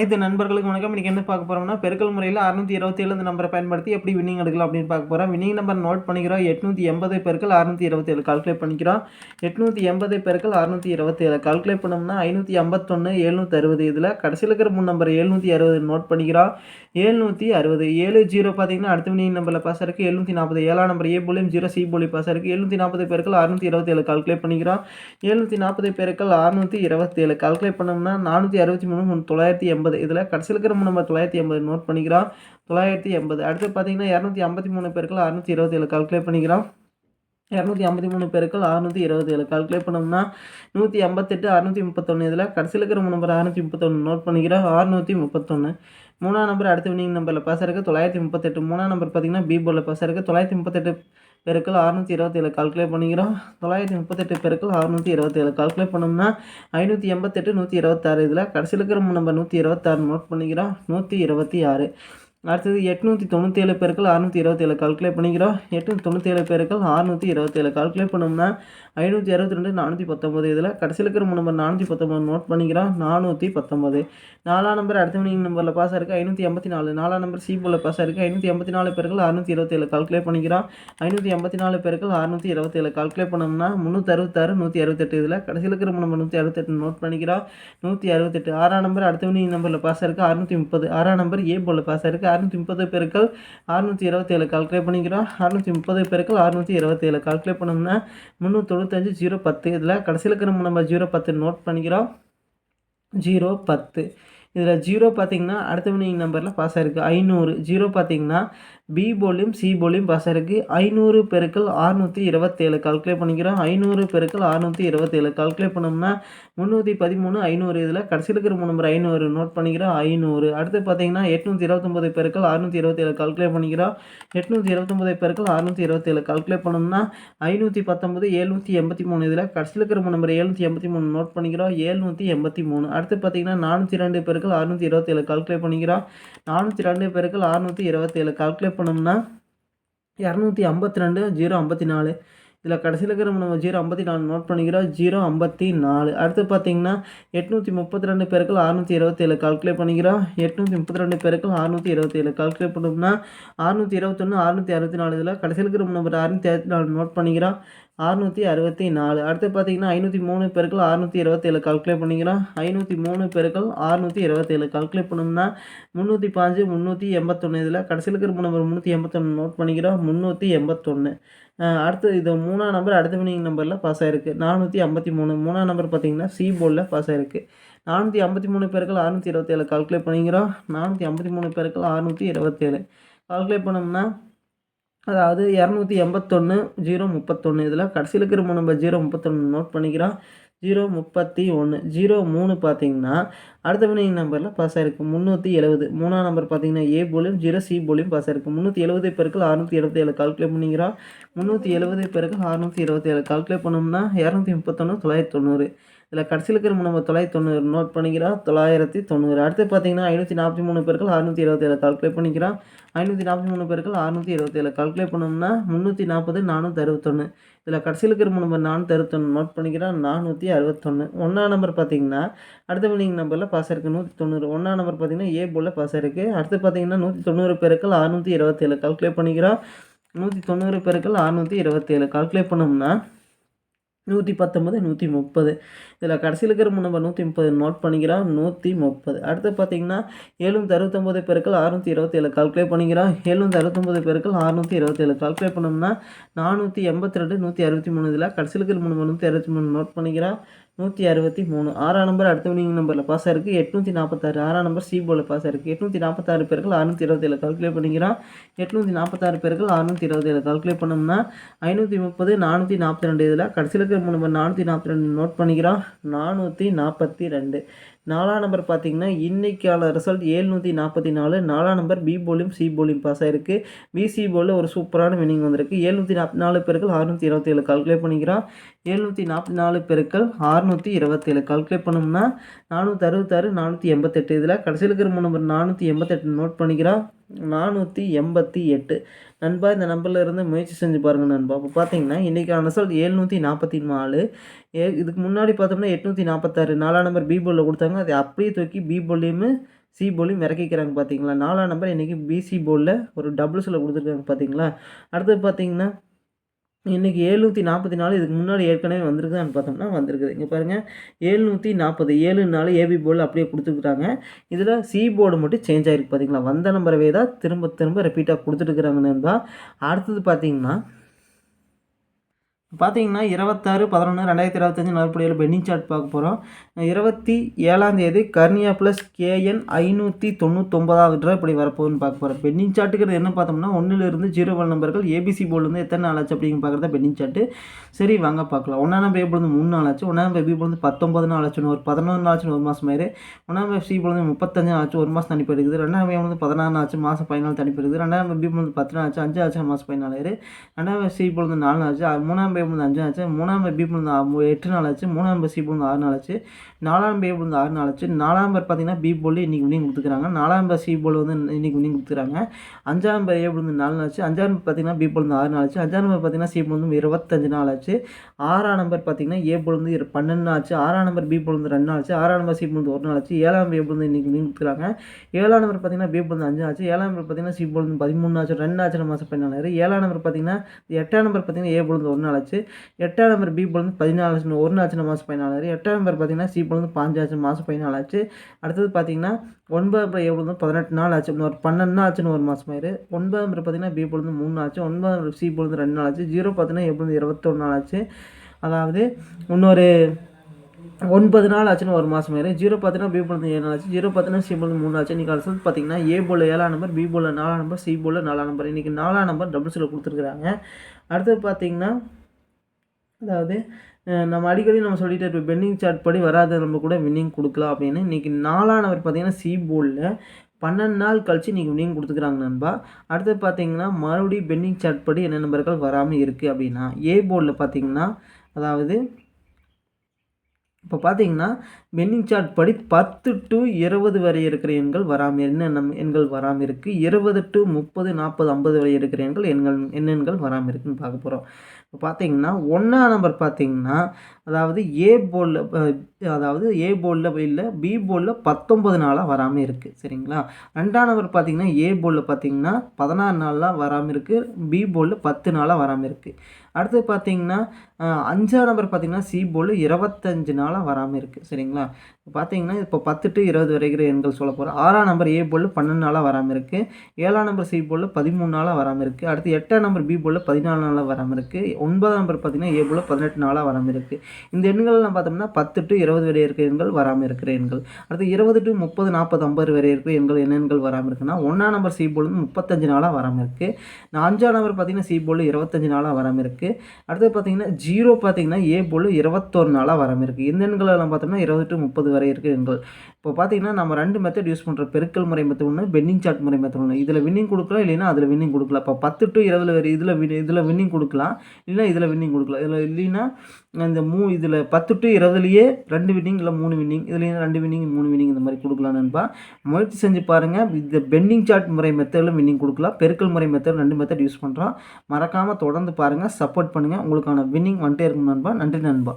அனைத்து நண்பர்களுக்கு வணக்கம். இன்றைக்கி என்ன பார்க்க போகிறோம்னா பெருக்கல் முறையில் அறுநூத்தி இருபத்தேழு இந்த நம்பரை பயன்படுத்தி எப்படி வின்னிங் எடுக்கலாம் அப்படின்னு பார்க்க போகிறோம் வின்னிங் நம்பர் நோட் பண்ணிக்கிறோம். எட்நூற்றி எண்பது பெருக்கள் அறுநூத்தி இருபத்தேழு கால்குலேட் பண்ணிக்கிறோம். எட்நூற்றி எண்பது பெருக்கள் அறுநூத்தி இருபத்தேழு கால்குலேட் பண்ணோம்னா ஐநூற்றி ஐம்பத்தொன்று எழுநூற்றி அறுபது இதில் கடைசியில் இருக்கிற மூணு நம்பர் எழுநூற்றி அறுபது நோட் பண்ணிக்கிறோம். எழுநூற்றி அறுபது ஏழு ஜீரோ பார்த்தீங்கன்னா அடுத்த வின்னிங் நம்பரில் பாஸ் இருக்குது எழுநூற்றி நாற்பது ஏழாம் நம்பர் ஏ போலியும் ஜீரோ சி போலி பாஸ் இருக்குது எழுநூற்றி நாற்பது பெருக்கள் அறுநூற்றி இருபத்தேழு கால்குலேட் பண்ணிக்கிறோம். எழுநூற்றி நாற்பது பெருக்கள் அறுநூற்றி இருபத்தேழு கால்குலேட் பண்ணோம்னா நானூற்றி அறுபத்தி மூணு மூணு தொள்ளாயிரத்தி எண்பது இதில் கடைசியில் இருக்கிற நம்ம தொள்ளாயிரத்தி எண்பது நோட் பண்ணிக்கிறோம் தொள்ளாயிரத்தி எண்பது. அடுத்து பார்த்தீங்கன்னா இரநூத்தி ஐம்பத்தி மூணு பேருக்குள்ள அறுநூத்தி இருபத்தி ஏழு கால்குலேட் பண்ணிக்கிறோம் இரநூத்தி ஐம்பத்தி மூணு பேருக்கள் அறுநூற்றி இருபத்தேழு கால்குலேட் பண்ணோம்னா நூற்றி ஐம்பத்தெட்டு அறுநூற்றி முப்பத்தொன்று இதில் கடைசியில் இருக்கிற நம்பர் அறுநூற்றி முப்பத்தொன்று நோட் பண்ணிக்கிறோம் அறுநூற்றி முப்பத்தொன்று மூணாம் நம்பர் அடுத்த வினிங் நம்பரில் பாஸ் இருக்குது தொள்ளாயிரத்தி முப்பத்தெட்டு. மூணாம் நம்பர் பார்த்தீங்கன்னா பி போர்டில் பாஸ் இருக்குது தொள்ளாயிரத்தி முப்பத்தெட்டு பெருக்கள் அறுநூற்றி இருபத்தேழு கால்குலேட் பண்ணிக்கிறோம். தொள்ளாயிரத்தி முப்பத்தெட்டு பெருக்கள் அறுநூற்றி இருபத்தேழு கால்குலேட் பண்ணோம்னா ஐநூற்றி எண்பத்தெட்டு நூற்றி இருபத்தாறு. இதில் கடைசியில் இருக்கிற நம்பர் நூற்றி இருபத்தாறு நோட் பண்ணிக்கிறோம். நூற்றி இருபத்தி ஆறு. அடுத்தது எட்நூற்றி தொண்ணூற்றி ஏழு பேருக்கள் அறுநூற்றி இருபத்தேழு கால்குலேட் பண்ணிக்கிறோம். எட்நூற்றி தொண்ணூற்றி ஏழு பேருக்கள் அறுநூற்றி இருபத்தேழு கால்குலேட் பண்ணோம்னா ஐநூற்றி அறுபத்தி ரெண்டு நானூற்றி பத்தொம்பது இதில் கடைசியில் இருக்கிற நம்பர் நானூற்றி பத்தொம்பது நோட் பண்ணிக்கிறோம். நானூற்றி பத்தொம்பது நாலாம் நம்பர் அடுத்த மணி நம்பரில் பாஸ் இருக்குது ஐநூற்றி எண்பத்தி நாலு நாலாம் நம்பர் சி போல் பாஸ் இருக்குது ஐநூற்றி எண்பத்தி நாலு பேருக்கள் அறுநூற்றி இருபத்தேழு கால்குலேட் பண்ணிக்கிறோம். ஐநூற்றி எண்பத்தி நாலு பேருக்கள் அறுநூற்றி இருபத்தேழு கால்குலேட் பண்ணோம்னா முந்நூற்றி அறுபத்தாறு நூற்றி அறுபத்தெட்டு. இதில் கடைசியில் இருக்கிற நம்பர் நூற்றி அறுபத்தெட்டு நோட் பண்ணிக்கிறோம். நூற்றி அறுபத்தெட்டு. ஆறாம் நம்பர் அடுத்த மணி நம்பரில் பாஸ் இருக்குது அறுநூற்றி முப்பது. ஆறாம் நம்பர் ஏ போல் பாஸ் இருக்குது அறுநூற்றி முப்பது பேருக்கள் அறுநூற்றி இருபத்தேழு கால்குலேட் பண்ணிக்கிறோம். அறுநூற்றி முப்பது பேருக்கள் அறுநூற்றி இருபத்தேழு கால்குலேட் பண்ணோம்னா முந்நூற்றி தொண்ணூத்தஞ்சு ஜீரோ பத்து. இதில் கடைசியில் இருக்கிற நம்ம ஜீரோ பத்து நோட் பண்ணிக்கிறோம். ஜீரோ பத்து. இதில் ஜீரோ பார்த்தீங்கன்னா அடுத்த வினிங் நம்பரில் பாஸ் ஆகிருக்கு ஐநூறு. ஜீரோ பார்த்தீங்கன்னா பி போலியும் சி போலியும் பாஸ் ஆகிருக்கு ஐநூறு பெருக்கள் அறுநூற்றி இருபத்தேழு. கால்குலேட் பண்ணிக்கிறோம். ஐநூறு பெருக்கள் அறுநூற்றி இருபத்தேழு. கால்குலேட் பண்ணோம்னா முந்நூற்றி பதிமூணு ஐநூறு இதில் கடைசியில் இருக்கிற மூணு நம்பர் ஐநூறு. நோட் பண்ணிக்கிறோம். ஐநூறு. அடுத்து பார்த்தீங்கன்னா எட்நூற்றி இருபத்தொம்பது பெருக்கள் அறுநூற்றி இருபத்தேழு. கால்குலேட் பண்ணிக்கிறோம். எட்நூற்றி இருபத்தொம்பது பெருக்கள் அறுநூற்றி இருபத்தேழு. கால்குலேட் பண்ணோம்னா ஐநூற்றி பத்தொம்பது எழுநூற்றி எண்பத்தி மூணு இதில் கடைசியில் இருக்கிற மூணு நம்பர் எழுநூற்றி எண்பத்தி மூணு நோட் பண்ணிக்கிறோம். எழுநூற்றி எண்பத்தி மூணு அடுத்து பார்த்தீங்கன்னா நானூற்றி ரெண்டு பெருக்கள் அறுநூற்றி இருபத்தேழு. கால்குலேட் பண்ணிக்கிறோம். நானூற்றி ரெண்டு பெருக்கள் அறுநூற்றி இருபத்தேழு. கால்குலேட் பண்ணோம்னா இரநூத்தி ஐம்பத்தி ரெண்டு ஜீரோ ஐம்பத்தி நாலு இதில் கடைசியில் இருக்கிற நம்ம ஜீரோ ஐம்பத்தி நாலு நோட் பண்ணிக்கிறோம். ஜீரோ ஐம்பத்தி நாலு அடுத்து பார்த்தீங்கன்னா எட்நூற்றி முப்பத்தி ரெண்டு பேருக்கள் அறுநூற்றி இருபத்தேழு கால்குலேட் பண்ணிக்கிறோம். எட்நூற்றி முப்பத்தி ரெண்டு பேருக்கள் அறுநூற்றி இருபத்தேழு கால்குலேட் பண்ணோம்னா அறுநூற்றி இருபத்தொன்று அறுநூற்றி அறுபத்தி நாலு இதில் கடைசியில் இருக்கிற நம்ம அறுநூற்றி அறுபத்தி நாலு நோட் பண்ணிக்கிறோம். அறுநூற்றி அறுபத்தி நாலு. அடுத்து பார்த்தீங்கன்னா ஐநூற்றி மூணு பெருக்கள் அறுநூற்றி இருபத்தேழு கால்குலேட் பண்ணிக்கிறோம். ஐநூற்றி மூணு பெருக்கள் அறுநூற்றி இருபத்தேழு கால்குலேட் பண்ணோம்னா முந்நூற்றி பாஞ்சு முந்நூற்றி எண்பத்தொன்று இதில் கடைசியில் இருக்கிற நம்பர் முந்நூற்றி எண்பத்தொன்று நோட் பண்ணிக்கிறோம். முந்நூற்றி எண்பத்தொன்று அடுத்து இது மூணாம் நம்பர் அடுத்த வினிங் நம்பரில் பாஸ் ஆகிருக்கு நானூற்றி ஐம்பத்தி மூணு. மூணாம் நம்பர் பார்த்தீங்கன்னா சி போர்டில் பாஸ் ஆகிருக்கு நானூற்றி ஐம்பத்தி மூணு பேருக்கள் அறுநூற்றி இருபத்தேழு கால்குலேட் பண்ணிக்கிறோம். நானூற்றி ஐம்பத்தி மூணு பேருக்கள் அறுநூற்றி இருபத்தேழு. கால்குலேட் பண்ணோம்னா அதாவது இரநூத்தி எண்பத்தொன்று ஜீரோ முப்பத்தொன்று இதில் கடைசியில் இருக்கிற நம்பர் ஜீரோ முப்பத்தொன்று நோட் பண்ணிக்கிறோம். ஜீரோ முப்பத்தி ஒன்று ஜீரோ மூணு பார்த்தீங்கன்னா அடுத்த வினிங் நம்பரில் பாஸ் ஆகிருக்கு முந்நூற்றி எழுபது மூணாம் நம்பர் பார்த்தீங்கன்னா ஏ போலியும் ஜீரோ சி போலியும் பாஸ் ஆகிருக்கு முந்நூற்றி எழுபது பேருக்கு அறுநூற்றி இருபத்தி ஏழு கால்குலேட் பண்ணிக்கிறோம். முந்நூற்றி எழுபது பேருக்கு அறுநூற்றி இருபத்தி ஏழு கால்குலேட் பண்ணோம்னா இரநூத்தி முப்பத்தொன்று தொள்ளாயிரத்தி தொண்ணூறு. இதில் கடைசியில் இருக்கிற நம்ம தொள்ளாயிரத்தி தொண்ணூறு நோட் பண்ணிக்கிறோம். தொள்ளாயிரத்தி தொண்ணூறு. அடுத்து பார்த்தீங்கன்னா ஐநூற்றி நாற்பத்தி மூணு பேருக்கு அறுநூற்றி இருபத்தேழு கால்குலேட் பண்ணிக்கிறோம். ஐநூற்றி நாற்பத்தி மூணு பேருக்கு அறுநூற்றி இருபத்தேழு கால்குலேட் பண்ணோம்னா முந்நூற்றி நாற்பது நானூற்றி அறுபத்தொன்று இதில் கடைசியில் இருக்கிற நம்பர் நானூற்றி அறுபத்தொன்று நோட் பண்ணிக்கிறோம். நானூற்றி அறுபத்தொன்று ஒன்றாம் நம்பர் பார்த்தீங்கன்னா அடுத்த வினிங் நம்பரில் பாஸ் இருக்குது நூற்றி தொண்ணூறு. ஒன்றாம் நம்பர் பார்த்தீங்கன்னா ஏ போலில் பாஸ் இருக்குது அடுத்து பார்த்தீங்கன்னா நூற்றி தொண்ணூறு பேருக்கு அறுநூற்றி இருபத்தேழு கால்குலேட் பண்ணிக்கிறோம். நூற்றி தொண்ணூறு பேருக்கு அறுநூற்றி இருபத்தேழு கால்குலேட் பண்ணோம்னா நூற்றி பத்தொம்பது நூற்றி முப்பது இதில் கடைசியில் இருக்கிற நம்பர் நூற்றி முப்பது நோட் பண்ணிக்கிறோம் நூற்றி முப்பது அடுத்து பார்த்தீங்கன்னா ஏழுநூற்றி அறுபத்தொம்பது பேருக்கள் அறுநூற்றி இருபத்தேழு கால்குலேட் பண்ணிக்கிறோம் ஏழுநூற்றி அறுபத்தொம்பது பேருக்கள் அறுநூற்றி இருபத்தேழு கால்குலேட் பண்ணோம்னா நானூற்றி எண்பத்தி ரெண்டு நூற்றி அறுபத்தி மூணு இதில் கடைசியில் இருக்கிற நம்பர் நூற்றி அறுபத்தி மூணு நோட் பண்ணிக்கிறோம் நூற்றி அறுபத்தி மூணு. ஆறாம் நம்பர் அடுத்த வினிங் நம்பரில் பாஸ் ஆயிருக்கு. எட்நூற்றி நாற்பத்தாறு ஆறாம் நம்பர் சி போல பாஸ் ஆயிருக்கு. எட்நூற்றி நாற்பத்தாறு பேர்கள் அறுநூற்றி இருபத்தேழு கால்குலேட் பண்ணிக்கிறோம். எட்நூற்றி நாற்பத்தாறு பேர்கள் அறுநூற்றி இருபத்தேழு கால்குலேட் பண்ணோம்னா ஐநூற்றி முப்பது நானூற்றி நாற்பத்தி ரெண்டு இதில் கடைசியில் இருக்கிற நம்பர் நானூற்றி நாற்பத்தி ரெண்டு நோட் பண்ணிக்கிறோம். நானூற்றி நாற்பத்தி ரெண்டு. நாலாம் நம்பர் பார்த்தீங்கன்னா இன்றைக்கான ரிசல்ட் ஏழ்நூற்றி நாற்பத்தி நாலு. நாலாம் நம்பர் பி போலியும் சி போலியும் பாஸ் ஆகிருக்கு பிசி போலில் ஒரு சூப்பரான வினிங் வந்திருக்கு. ஏழ்நூற்றி நாற்பத்தி நாலு பேருக்கள் அறுநூற்றி இருபத்தேழு கால்குலேட் பண்ணிக்கிறான் ஏழ்நூற்றி நாற்பத்தி நாலு பெருக்கள் அறுநூற்றி இருபத்தேழு கால்குலேட் பண்ணோம்னா நானூற்றி அறுபத்தாறு நானூற்றி எண்பத்தெட்டு இதில் கடைசியில் இருக்கிற நம்பர் நானூற்றி எண்பத்தெட்டு நோட் பண்ணிக்கிறான் நானூற்றி எண்பத்தி எட்டு. நண்பா இந்த நம்பரில் இருந்து முயற்சி செஞ்சு பாருங்கள் நண்பா. இப்போ பார்த்தீங்கன்னா இன்றைக்கான ரிசல்ட் ஏழ்நூற்றி நாற்பத்தி நாலு ஏ இதுக்கு முன்னாடி பார்த்தோம்னா எட்நூற்றி நாற்பத்தாறு நாலாம் நம்பர் பி போலில் கொடுத்தாங்க. அதை அப்படியே தூக்கி பி சி போலையும் இறக்கிக்கிறாங்க பார்த்தீங்களா நாலாம் நம்பர் இன்றைக்கி பிசி போர்டில் ஒரு டபுள்ஸில் கொடுத்துருக்காங்க பார்த்தீங்களா அடுத்தது பார்த்தீங்கன்னா இன்றைக்கி ஏழ்நூற்றி நாற்பத்தி நாலு இதுக்கு முன்னாடி ஏற்கனவே வந்திருக்குதான்னு பார்த்தோம்னா வந்திருக்குது. இங்கே பாருங்கள் ஏழ்நூற்றி நாற்பது ஏழு நாலு ஏபி போர்டில் அப்படியே கொடுத்துருக்குறாங்க. இதில் சி போர்டு மட்டும் சேஞ்ச் ஆகிருக்கு பார்த்தீங்களா வந்த நம்பரவே தான் திரும்ப திரும்ப ரிப்பீட்டாக கொடுத்துட்டுருக்குறாங்க நண்பா. அடுத்தது பார்த்தீங்கன்னா பார்த்தீங்கன்னா இருபத்தாறு பதினொன்று ரெண்டாயிரத்தி இருபத்தஞ்சி நலப்படியில் பெண்டிங் சார்ட் பார்க்க போகிறோம் இருபத்தி ஏழாம் தேதி கர்னியா ப்ளஸ் கேஎன் ஐநூற்றி தொண்ணூத்தொம்பதாவது ட்ரா இப்படி வரப்போகுதுன்னு பார்க்க போகிறோம் பென்னிங் சார்ட்டுக்கிறது என்ன பார்த்தோம்னா ஒன்றிலிருந்து ஜீரோ ஒன் நம்பர்கள் ஏபிசி போர்டுலேருந்து எத்தனை நாள் ஆச்சு அப்படிங்க பார்க்குறத பென்னிங் சார்ட்டு சரி வாங்க பார்க்கலாம். ஒன்றாம் நம்பர் ஏ மூணு நாள் ஆச்சு. ஒன்றாம் நம்பர் பி பத்தொம்பது நாள் ஆச்சுன்னு ஒரு பதினொன்று நாள் ஆச்சுன்னு ஒரு மாதம் ஆயிரு. ஒன்றாம் நம்பர் சி முப்பத்தஞ்சு நாள் ஆச்சு. ஒரு மாதம் தனிப்பு இருக்குது ரெண்டாம் நம்பர் வந்து பதினாறு நாள் ஆச்சு. மாதம் பதினாலு தனிப்பு இருக்குது ரெண்டாம் நம்பர் பி பொழுது பத்து நாள் ஆச்சு. அஞ்சு ஆச்சு. மாதம் பதினாலு ஆயிரு. ரெண்டாம் நம்பர் சி நாலு நாள் ஆச்சு. மூணாம் நம்பர் பொழுது அஞ்சு ஆச்சு மூணாம் பேர் பி வந்து எட்டு நாள் ஆச்சு மூணாம் பேர் சி வந்து ஆறு நாள் ஆச்சு நாலாம் நம்பர் வந்து ஆறு நாள் ஆச்சு நாலாம் பேர் பார்த்தீங்கன்னா பி போல் இன்றைக்கி வினிங் கொடுத்துக்கிறாங்க நாலாம் பேர் சி போல் வந்து இன்றைக்கி வினிங் கொடுத்துக்கிறாங்க அஞ்சாம் பேர் ஏ வந்து நாலு நாள் ஆச்சு அஞ்சாம் பேர் பார்த்தீங்கன்னா பி போல் ஆறு நாள் ஆச்சு அஞ்சாம் நம்பர் பார்த்தீங்கன்னா சி வந்து இருபத்தஞ்சு நாள் ஆச்சு ஆறாம் நம்பர் பார்த்தீங்கன்னா ஏ பொழுது பன்னெண்டு ஆச்சு ஆறாம் நம்பர் பி வந்து ரெண்டு நாள் ஆச்சு ஆறாம் நம்பர் சி வந்து ஒரு நாள் ஆச்சு ஏழாம் நம்பர் வந்து இன்றைக்கி வினிங் கொடுத்துக்கிறாங்க ஏழாம் நம்பர் பார்த்தீங்கன்னா பி வந்து அஞ்சு ஆச்சு ஏழாம் நம்பர் பார்த்தீங்கன்னா சி வந்து பதிமூணு ஆச்சு ரெண்டு ஆச்சு மாதம் பதினாலு ஏழாம் நம்பர் பார்த்தீங்கன்னா எட்டாம் நம்பர் பார்த்தீங்கன்னா ஏ வந்து ஒரு நாள் ஆச்சு எட்டாம் நம்பர் பி பொழுது பதினாலு ஒரு நாச்சு மாதம் பதினாலு. எட்டாம் நம்பர் பார்த்தீங்கன்னா சி பொழுது வந்து பாஞ்சாச்சு மாதம் பதினாலு ஆச்சு. அடுத்தது பார்த்தீங்கன்னா ஒன்பது எவ்வளோ பதினெட்டு நாள் ஆச்சு. ஒரு பன்னெண்டு நாள் ஆச்சுன்னு ஒரு மாதம் ஆயிரு. ஒன்பதாம் பார்த்தீங்கன்னா பி பொழுது மூணு நாள் ஆச்சு. ஒன்பதாம் சி வந்து ரெண்டு நாள் ஆச்சு. ஜீரோ பார்த்தீங்கன்னா எப்பொழுது இருபத்தொன்று நாள் ஆச்சு. அதாவது இன்னொரு ஒன்பது நாள் ஆச்சுன்னு ஒரு மாதம் ஆயிரு. ஜீரோ பார்த்தீங்கன்னா பி பொழுது ஏழு நாள் ஆச்சு. ஜீரோ பார்த்தீங்கன்னா சி பொழுது மூணு ஆச்சு. இன்றைக்கி அடுத்தது பார்த்தீங்கன்னா ஏ போல் ஏழாம் நம்பர் பி போல் நாலாம் நம்பர் சி போல் நாலாம் நம்பர். இன்றைக்கி நாலாம் நம்பர் டபுள்ஸில் கொடுத்துருக்குறாங்க. அடுத்தது பார்த்தீங்கன்னா அதாவது நம்ம அடிக்கடி நம்ம சொல்லிட்டு இருப்போம் பென்னிங் சார்ட் படி வராத நம்ம கூட வின்னிங் கொடுக்கலாம் அப்படின்னு. இன்றைக்கி நாலானவர் பார்த்தீங்கன்னா சி போர்டில் பன்னெண்டு நாள் கழித்து இன்றைக்கி வின்னிங் கொடுத்துக்கிறாங்க நண்பா. அடுத்து பார்த்தீங்கன்னா மறுபடியும் பென்னிங் சார்ட் படி என்ன நம்பர்கள் வராமல் இருக்குது அப்படின்னா ஏ போர்டில் பார்த்தீங்கன்னா அதாவது இப்போ பார்த்தீங்கன்னா பென்னிங் சார்ட் படி பத்து டு இருபது வரை இருக்கிற எண்கள் வராமல் என்ன நம் எண்கள் வராமல் இருக்குது இருபது டு முப்பது நாற்பது ஐம்பது வரை இருக்கிற எண்கள் எண்கள் என்ன எண்கள் வராமல் இருக்குதுன்னு பார்க்க போகிறோம் இப்போ பார்த்தீங்கன்னா ஒன்றாம் நம்பர் பார்த்தீங்கன்னா அதாவது ஏ போலில் அதாவது ஏ போர்டில் இல்லை பி போர்டில் பத்தொம்பது நாளாக வராமல் இருக்குது சரிங்களா? ரெண்டாம் நம்பர் பார்த்தீங்கன்னா ஏ போர்டில் பார்த்தீங்கன்னா பதினாறு நாளாக வராமல் இருக்குது பி போர்டில் பத்து நாளாக வராமல் இருக்குது அடுத்து பார்த்தீங்கன்னா அஞ்சாம் நம்பர் பார்த்தீங்கன்னா சி போர்டில் இருபத்தஞ்சு நாளாக வராமல் இருக்குது சரிங்களா? இப்போ பார்த்தீங்கன்னா இப்போ பத்து டு இருபது வரைக்கிற எண்கள் சொல்ல போகிறோம் ஆறாம் நம்பர் ஏ போல் பன்னெண்டு நாளாக வராமல் இருக்குது ஏழாம் நம்பர் சி போல் பதிமூணு நாளாக வராமல் இருக்குது அடுத்து எட்டாம் நம்பர் பி போல் பதினாலு நாளாக வராமல் இருக்குது ஒன்பதாம் நம்பர் பார்த்தீங்கன்னா ஏ போல் பதினெட்டு நாளாக வராமல் இருக்குது இந்த எண்கள்லாம் பார்த்தோம்னா பத்து டு இருபது வரை இருக்கிற எண்கள் வராமல் இருக்கிற எண்கள். அடுத்து இருபது டு முப்பது நாற்பது ஐம்பது வரை இருக்கிற எண்கள் என்ன எண்கள் வராமல் இருக்குன்னா ஒன்றாம் நம்பர் சி போல் முப்பத்தஞ்சு நாளாக வராமல் இருக்குது நான் அஞ்சாம் நம்பர் பார்த்தீங்கன்னா சி போல் இருபத்தஞ்சு நாளாக வராமல் இருக்குது அடுத்து பார்த்தீங்கன்னா ஜீரோ பார்த்தீங்கன்னா ஏ போல் இருபத்தொரு நாளாக வராமல் இருக்குது இந்த எண்களெல்லாம் பார்த்தோம்னா இருபது டு முப்பது வரை இருக்குது எண்கள். இப்போ பார்த்தீங்கன்னா நம்ம ரெண்டு மெத்தட் யூஸ் பண்ணுற பெருக்கல் முறை மெத்தட் ஒன்று பென்னிங் சார்ட் முறை மெத்தட் ஒன்று இதில் வின்னிங் கொடுக்கலாம் இல்லைன்னா அதில் வின்னிங் கொடுக்கலாம். இப்போ பத்து டு இருபதுல வரை இதில் வின் இதில் வின்னிங் கொடுக்கலாம் இல்லைன்னா இதில் வின்னிங் கொடுக்கலாம். இதில் இல்லைன்னா இந்த மூ இதில் பத்து டு இருபதுலையே ரெண்டு வின்னிங் இல்லை மூணு வின்னிங் இதுலேயும் ரெண்டு வின்னிங் மூணு வின்னிங் இந்த மாதிரி கொடுக்கலாம் நண்பா. முயற்சி செஞ்சு பாருங்கள் இந்த பென்னிங் சார்ட் முறை மெத்தடில் வின்னிங் கொடுக்கலாம். பெருக்கல் முறை மெத்தட் ரெண்டு மெத்தட் யூஸ் பண்ணுறோம் மறக்காமல் தொடர்ந்து பாருங்கள் சப்போர்ட் பண்ணுங்கள் உங்களுக்கான வின்னிங் வந்துட்டே இருக்கும் நண்பா. நன்றி நண்பா.